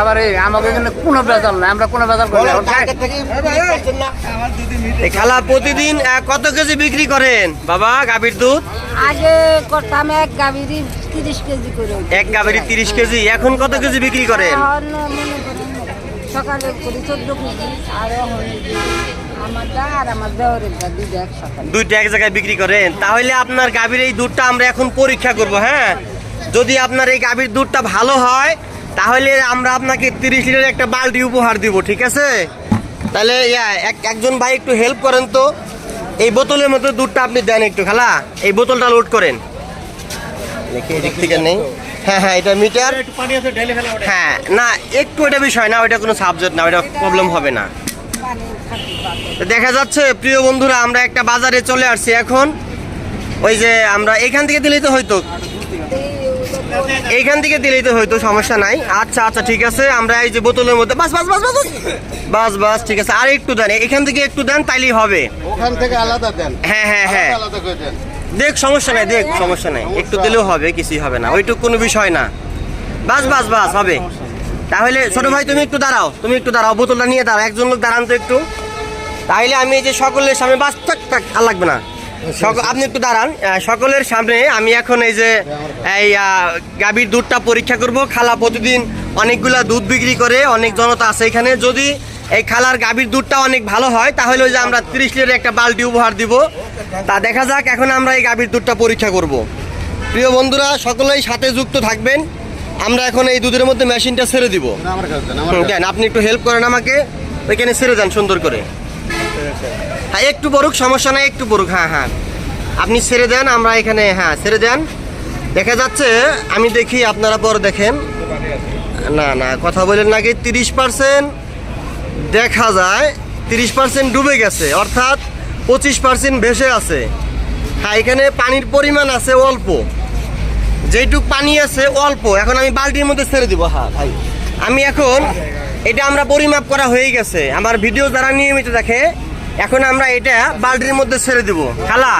আবার এই আমাকে এখানে কোনো বেজাল নাই আমরা কোনো বেজাল করি। এই খালা প্রতিদিন কত কেজি বিক্রি করেন? বাবা গাভীর দুধ? আগে করতাম এক গাভীরই তিরিশ কেজি করে। এক গাভীর তিরিশ কেজি এখন কত কেজি বিক্রি করেন? সকালে করি চোদ্দ কেজি আর দুইটা এক জায়গায় বিক্রি করেন? তাহলে আপনার গাভীর এই দুধটা আমরা এখন পরীক্ষা করব হ্যাঁ? যদি আপনার এই গাভীর দুধটা ভালো হয় তাহলে আমরা আপনাকে তিরিশ লিটার একটা বালতি উপহার দিব ঠিক আছে? তাহলে ইয়া, এক- একজন ভাই একটু হেল্প করেন তো। এই বোতলের মধ্যে দুধটা আপনি দেন একটু খালা। এই বোতলটা লোড করেন। এদিক থেকে নেই। হ্যাঁ হ্যাঁ এটা মিটার হ্যাঁ না একটু এটা বিষয় না ওইটা কোনো সাবজেক্ট না ওইটা প্রবলেম হবে না। দেখা যাচ্ছে প্রিয় বন্ধুরা আমরা একটা বাজারে চলে আসছি এখন। ওই যে আমরা এখান থেকে দিলেই তো হয়তো এইখান থেকে দিলেই তো হয়তো সমস্যা নাই। আচ্ছা আচ্ছা ঠিক আছে। আমরা এই যে বোতলের মধ্যে বাস বাস বাস বাস বাস। বাস ঠিক আছে। আর একটু দেন। এখান থেকে একটু দেন তাইলেই হবে। ওখান থেকে আলাদা দেন। হ্যাঁ হ্যাঁ হ্যাঁ। আলাদা করে দেন। দেখ সমস্যা নাই দেখ সমস্যা নাই। একটু দিলেও হবে কিছুই হবে না। ওইটুক কোনো বিষয় না। বাস বাস বাস হবে। তাহলে ছোট ভাই তুমি একটু দাঁড়াও। তুমি একটু দাঁড়াও বোতলটা নিয়ে দাঁড়াও। একজন লোক দাঁড়ান তো একটু। তাহলে আমি এই যে সকলের সামনে বাস থাক থাক আর লাগবে না। আপনি একটু দাঁড়ান। সকলের সামনে আমি এখন এই যে এই গাভীর দুধটা পরীক্ষা করব। খালা প্রতিদিন অনেকগুলা দুধ বিক্রি করে অনেক জনতা আছে এখানে। যদি এই খালার গাভীর দুধটা অনেক ভালো হয় তাহলে ওই যে আমরা তিরিশ লিটার একটা বালতি উপহার দিব। তা দেখা যাক এখন আমরা এই গাভীর দুধটা পরীক্ষা করব। প্রিয় বন্ধুরা সকলেই সাথে যুক্ত থাকবেন। আমরা এখন এই দুধের মধ্যে মেশিনটা ছেড়ে দিব। দেন আপনি একটু হেল্প করেন আমাকে। ওইখানে ছেড়ে যান সুন্দর করে। হ্যাঁ একটু বরুক সমস্যা নাই, একটু বরুক হ্যাঁ হ্যাঁ। আপনি ছেড়ে দেন, আমরা এখানে হ্যাঁ ছেড়ে দেন। দেখা যাচ্ছে, আমি দেখি, আপনারা পর দেখেন। না না, কথা বলেন নাকি তিরিশ পার্সেন্ট দেখা যায়, তিরিশ পার্সেন্ট ডুবে গেছে, অর্থাৎ পঁচিশ পার্সেন্ট ভেসে আছে। হ্যাঁ এখানে পানির পরিমাণ আছে অল্প। যেটুক পানি আছে অল্প। এখন আমি বালতির মধ্যে ছেড়ে দিব। হ্যাঁ ভাই। আমি এখন, এটা আমরা পরিমাপ করা হয়ে গেছে। আমার ভিডিও যারা নিয়মিত দেখে এখন আমরা এটা বালতির মধ্যে ছেড়ে দিব। খালা,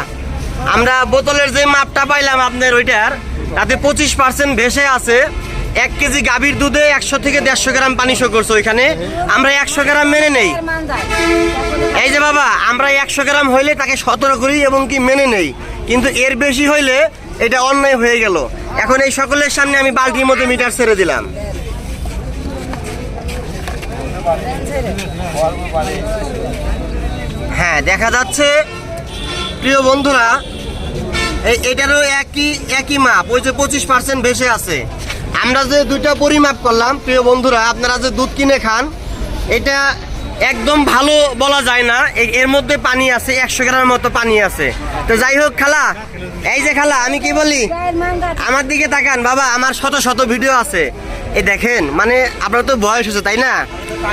আমরা বোতলের যে মাপটা পাইলাম আপনার ওইটার, তাতে পঁচিশ পার্সেন্ট ভেসে আছে। এক কেজি গাভীর দুধে একশো থেকে দেড়শো গ্রাম পানি শো করছে ওইখানে। আমরা একশো গ্রাম মেনে নেই। এই যে বাবা, আমরা একশো গ্রাম হইলে তাকে সতর্ক করি এবং কি মেনে নেই। কিন্তু এর বেশি হইলে এটা অন্যায় হয়ে গেল। এখন এই সকলের সামনে আমি বালতির মধ্যে মিটার ছেড়ে দিলাম। হ্যাঁ দেখা যাচ্ছে, প্রিয় বন্ধুরা, এই এটারও একই একই মাপ, ওই যে পঁচিশ পার্সেন্ট ভেসে আছে। আমরা যে দুইটা পরিমাপ করলাম, প্রিয় বন্ধুরা, আপনারা যে দুধ কিনে খান, এটা একদম ভালো বলা যায় না। এ- এর মধ্যে পানি আছে, একশো গ্রামের মতো পানি আছে। তো যাই হোক, খালা, এই যে খালা, আমি কি বলি? আমার দিকে তাকান, বাবা, আমার শত শত ভিডিও আছে। এই দেখেন মানে আপনার তো বয়স হয়েছে, তাই না?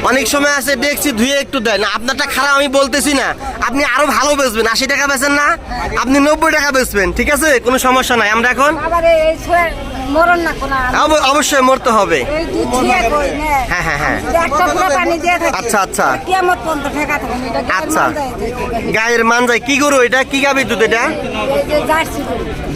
অনেক সময় আছে দেখছি ধুয়ে একটু দেয়। না আপনারটা খারাপ আমি বলতেছি না। আপনি আরও ভালো বেচবেন। আশি টাকা বেচেন না আপনি নব্বই টাকা বেচবেন। ঠিক আছে? কোনো সমস্যা নাই। আমরা এখন অবশ্যই মরতে হবে। হ্যাঁ, হ্যাঁ, হ্যাঁ। যদি একটা পুরো পানি দিয়ে থাকি। আচ্ছা, আচ্ছা। আচ্ছা। মান গায়ের মান যায়। কি গরু এটা? কি গাবি দুধ এটা?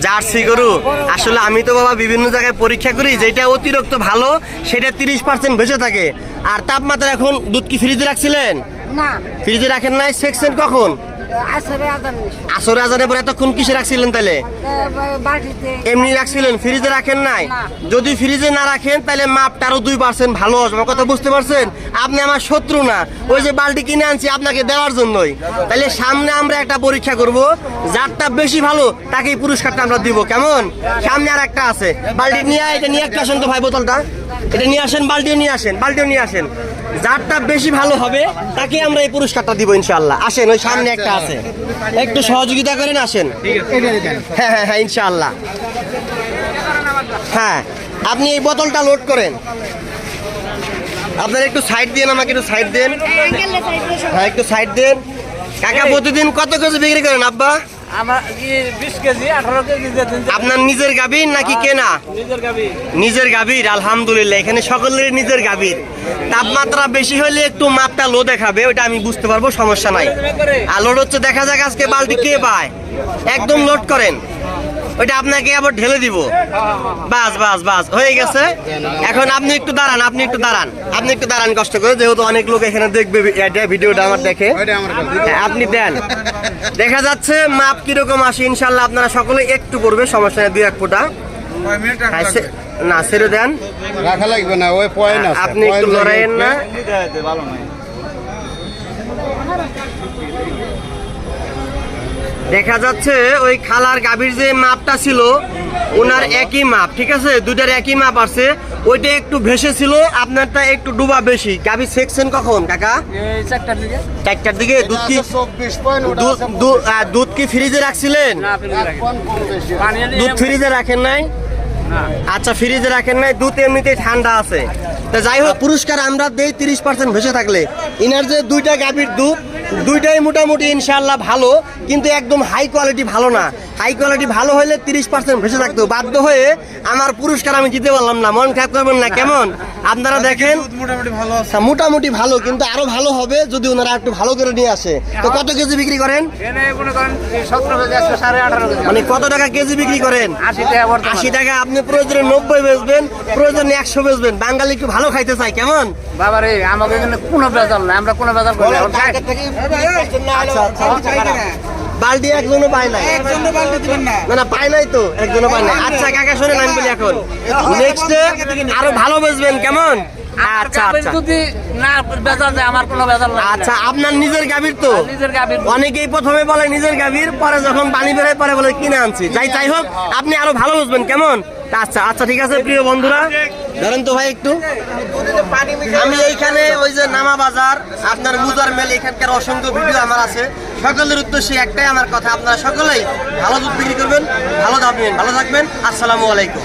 জার্সি গরু। আসলে আমি তো বাবা বিভিন্ন জায়গায় পরীক্ষা করি যেটা অতিরিক্ত ভালো সেটা তিরিশ পার্সেন্ট বেঁচে থাকে। আর তাপমাত্রা এখন দুধ কি ফ্রিজে রাখছিলেন? না। ফ্রিজে রাখেন নাই সেকশন কখন? আসরে আজানের পরে এতক্ষণ কিসে রাখছিলেন তাহলে এমনি রাখছিলেন? ফ্রিজে রাখেন নাই? যদি ফ্রিজে না রাখেন তাহলে মাপটা আরও দুই পার্সেন্ট ভালো আসবে। কথা বুঝতে পারছেন? আপনি আমার শত্রু না। ওই যে বালতি কিনে আনছি আপনাকে দেওয়ার জন্যই। তাহলে সামনে আমরা একটা পরীক্ষা করব। যারটা বেশি ভালো তাকেই পুরস্কারটা আমরা দিব। কেমন? সামনে আর একটা আছে। বালতি নিয়ে এটা নিয়ে একটা আসেন তো ভাই বোতলটা। এটা নিয়ে আসেন বালতিও নিয়ে আসেন বালতিও নিয়ে আসেন। যারটা বেশি ভালো হবে তাকে আমরা এই পুরস্কারটা দিব ইনশাল্লাহ আসেন ওই সামনে একটা আছে। একটু সহযোগিতা করেন আসেন। হ্যাঁ হ্যাঁ হ্যাঁ ইনশাআল্লাহ। হ্যাঁ আপনি এই বোতলটা লোড করেন। আপনার একটু সাইড দেন আমাকে একটু সাইড দেন। হ্যাঁ একটু সাইড দেন। কাকা প্রতিদিন কত কেজি বিক্রি করেন আব্বা? আপনার নিজের গাভীর নাকি কেনা? নিজের গাভীর। আলহামদুলিল্লাহ এখানে সকলের নিজের গাভীর। তাপমাত্রা বেশি হলে একটু মাপটা লো দেখাবে ওটা আমি বুঝতে পারব সমস্যা নাই। আর লোড হচ্ছে দেখা যাক আজকে বালতি কে পায়। একদম লোড করেন। ওইটা আপনাকে আবার ঢেলে দিব। বাস বাস বাস হয়ে গেছে। এখন আপনি একটু দাঁড়ান আপনি একটু দাঁড়ান। আপনি একটু দাঁড়ান কষ্ট করে। যেহেতু অনেক লোক এখানে দেখবে এটা ভিডিওটা আমার দেখে। হ্যাঁ, আপনি দেন। দেখা যাচ্ছে মাপ কীরকম আসে ইনশাল্লাহ আপনারা সকলে একটু করবে সমস্যা নেই দুই এক ফুটা। হ্যাঁ, না ছেড়ে দেন। রাখা লাগবে না ওই পয়েন্ট আপনি একটু লড়াইয়েন না। দেখা যাচ্ছে ওই খালার গাভীর যে মাপটা ছিল ওনার একই মাপ ঠিক আছে? দুইটার একই মাপ আছে ওইটা একটু ভেসে ছিল আপনারটা একটু ডুবা বেশি। গাভী সেকছেন কখন কাকা? এই চারটার দিকে। দুধ কি চব্বিশ পয়েন্ট ওটা দুধ- দুধ- কি ফ্রিজে রাখছিলেন? দুধ ফ্রিজে রাখেন নাই? আচ্ছা ফ্রিজে রাখেন নাই দুধ এমনিতেই ঠান্ডা আছে। তা যাই হোক পুরস্কার আমরা দেই তিরিশ পার্সেন্ট ভেসে থাকলে। ইনার যে দুইটা গাভীর দুধ দুইটাই মোটামুটি ইনশাল্লাহ ভালো কিন্তু একদম হাই কোয়ালিটি ভালো না। হাই কোয়ালিটি ভালো হলে তিরিশ পার্সেন্ট ভেসে থাকতো বাধ্য হয়ে আমার পুরস্কার আমি জিতে পারলাম না। মন খারাপ করবেন না কেমন? আপনারা দেখেন হ্যাঁ, মোটামুটি ভালো কিন্তু আরও ভালো হবে যদি ওনারা একটু ভালো করে নিয়ে আসে। তো কত কেজি বিক্রি করেন? মনে কত টাকা কেজি বিক্রি করেন? আশি টাকা আপনি প্রয়োজনে নব্বই বেচবেন প্রয়োজনে একশো বেচবেন। বাঙালি একটু ভালো খাইতে চাই কেমন? বাবা রে আমাকে এখানে কোনো বেজাল নাই আমরা কোনো বেজাল করি বালতি একজনও পায় নাই। না। না পায় নাই তো একজনও পায় নাই। আচ্ছা কাকা শোনেন আমি বলি এখন। নেক্সট আরও ভালো বেচবেন কেমন? আচ্ছা আচ্ছা। না বেজাল যায় আমার কোনো বেজাল নাই আচ্ছা আপনার নিজের গাভীর তো? নিজের গাভীর অনেকেই প্রথমে বলে নিজের গাভীর পরে যখন পানি বেরোয় পরে বলে কিনে আনছি। যাই যাই হোক আপনি আরও ভালো বুঝবেন কেমন? আচ্ছা আচ্ছা ঠিক আছে, প্রিয় বন্ধুরা। ধরেন তো ভাই একটু। আমি এইখানে ওই যে নামা বাজার, আপনার মুজার মেল, এখানকার অসংখ্য ভিডিও আমার আছে। সকলের উদ্দেশ্যে একটাই আমার কথা, আপনারা সকলেই ভালো দুধ বিক্রি করবেন, ভালো থাকবেন ভালো থাকবেন। আসসালামু আলাইকুম।